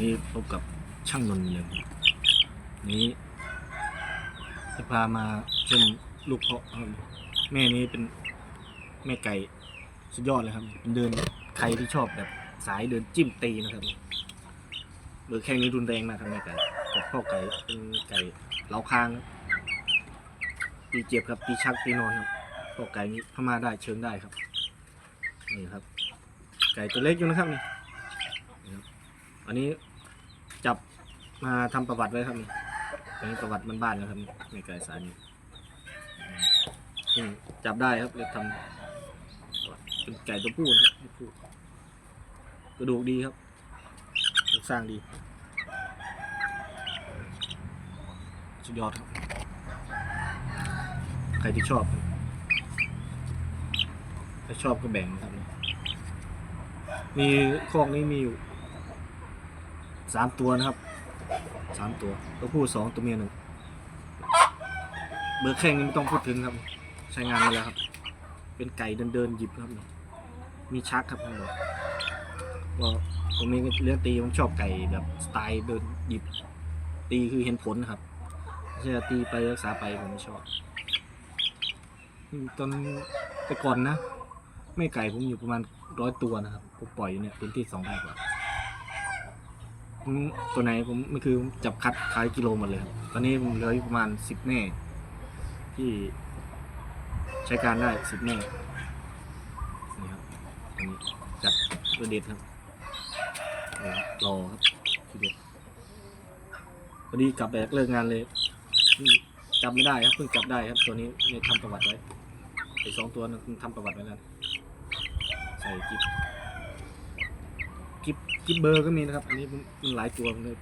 นี่พบกับช่างนนท์เหมือนเดิมนี้จะพามาชมลูกเพาะแม่นี้เป็นแม่ไก่สุดยอดเลยครับเดินใครที่ชอบแบบสายเดินจิ้มตีนะครับเบอร์แข้งนี้รุนแรงมากครับแม่ไก่กับพ่อไก่เป็นไก่เล้าคางตีเจ็บครับตีชักตีนอนครับพ่อไก่นี้พม่าได้เชิงได้ครับนี่ครับ ไก่ตัวเล็กอยู่นะครับนี่ อันนี้จับมาทำประวัติไว้ครับนี่อันนี้ประวัติมันบ้านๆนะครับนี่ในไก่สายนี้อืมจับได้ครับเลยทำประวัติเป็นไก่ตัวผู้นะครับตัวผู้กระดูกดีครับโครงสร้างดีสุดยอดครับ ใครที่ชอบครับถ้าชอบก็แบ่งนะครับนี่มีคอกนี้มีอยู่ สามตัวนะครับสามตัวตัวผู้สองตัวเมียหนึ่งเบอร์แข้งนี่ไม่ต้องพูดถึงครับ ใช้งานมาแล้วครับ เป็นไก่เดินเดินหยิบครับ มีชักครับท่านบอกว่าผมมีเลี้ยงตีผมชอบไก่แบบสไตล์เดินหยิบ ตีคือเห็นผลนะครับไม่ใช่ตีไปรักษาไปผมไม่ชอบตอนแต่ก่อนนะ ไม่ไก่ผมอยู่ประมาณร้อยตัวนะครับผมปล่อยอยู่เนี่ยพื้นที่สองไร่กว่า ตัวไหนผมไม่คือจับคัดขายกิโลหมดเลยครับตอนนี้ผมเหลืออยู่ประมาณสิบแม่ที่ใช้การได้สิบแม่นี่ครับอันนี้จัดตัวเด็ดครับนี่ครับรอครับทีเด็ดพอดีกลับแบบเลิกงานเลยจับไม่ได้ครับเพิ่งจับได้ครับ ตัวนี้เนี่ยทำประวัติไว้ไอ้สองตัวนั้นทำประวัติไว้แล้วใส่กิ๊บ กิฟเบอร์ก็มีนะครับ อันนี้มันมันหลายตัวผมเลย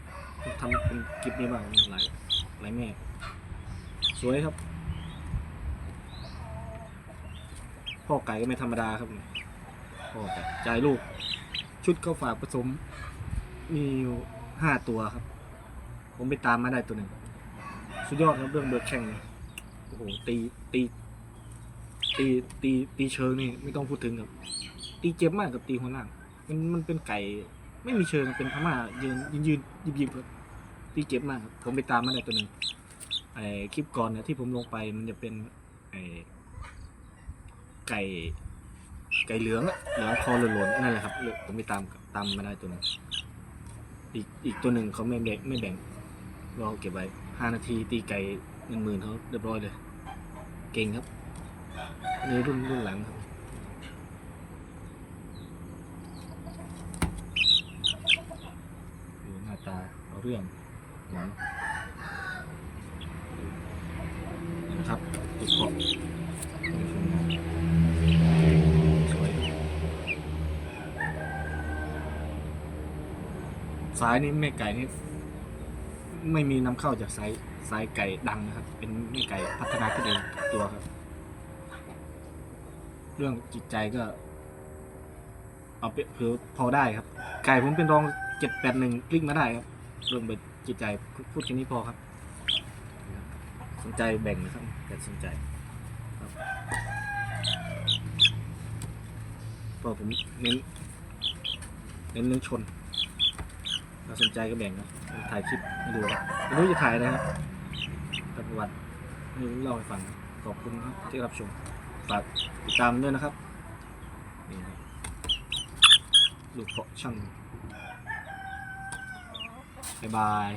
ทำเป็นกิฟนี้บ้างหลายหลายแม่ สวยครับ พ่อไก่ก็ไม่ธรรมดาครับพ่อไก่จ่ายลูก ชุดเข้าฝากผสม มีอยู่ห้าตัวครับ ผมไปตามมาได้ตัวหนึ่ง สุดยอดครับเรื่องเบิร์ดแข่งโอ้โหตีตีตีตีตีเชิงนี่ไม่ต้องพูดถึงครับ ตีเจ็บมากกับตีหัวล่าง มันมันเป็นไก่ ไม่มีเชิงเป็นพม่ายืนยืนยืนยิบยิบครับตีเจ็บมากครับผมไปตามมาได้ตัวหนึ่งไอ้คลิปก่อนเนี่ยที่ผมลงไปมันจะเป็นไอ้ไก่ ไก่เหลืองอะเหลืองคอหล่นๆนั่นแหละครับผมไปตามตามมาได้ตัวหนึงอีกอีกตัวหนึ่งเขาไม่แบ่งไม่แบ่งรอเก็บไว้ห้านาทีตีไก่หนึ่งหมื่นเขาเรียบร้อยเลย เก่งครับนนี่รุ่นรุ่นหลังครับ ดูหน้าตา เรื่องหนังนะครับตุกขอบสวยสายนี้แม่ไก่นี่ไม่มีนำเข้าจากสายสายไก่ดังนะครับ เป็นแม่ไก่พัฒนาขึ้นเองตัวครับ เรื่องจิตใจก็ เอาไปคือพอได้ครับ ไก่ผมเป็นรองเจ็ดแปดหนึ่งคลิกมาได้ครับ เรื่องแบจิตใจพูดแค่นี้พอครับ สนใจแบ่งนะครับแต่สนใจครับพอผมเน้นเน้นเรื่องชนถ้าสนใจก็แบ่งครับถ่ายคลิปให้ดูครับไม่รู้จะถ่ายอะครับแต่ประวัติไม่รู้เล่าให้ฟังขอบคุณครับที่รับชมฝากติดตามด้วยนะครับนี่ครับลูกเพาะช่าง บ๊ายบาย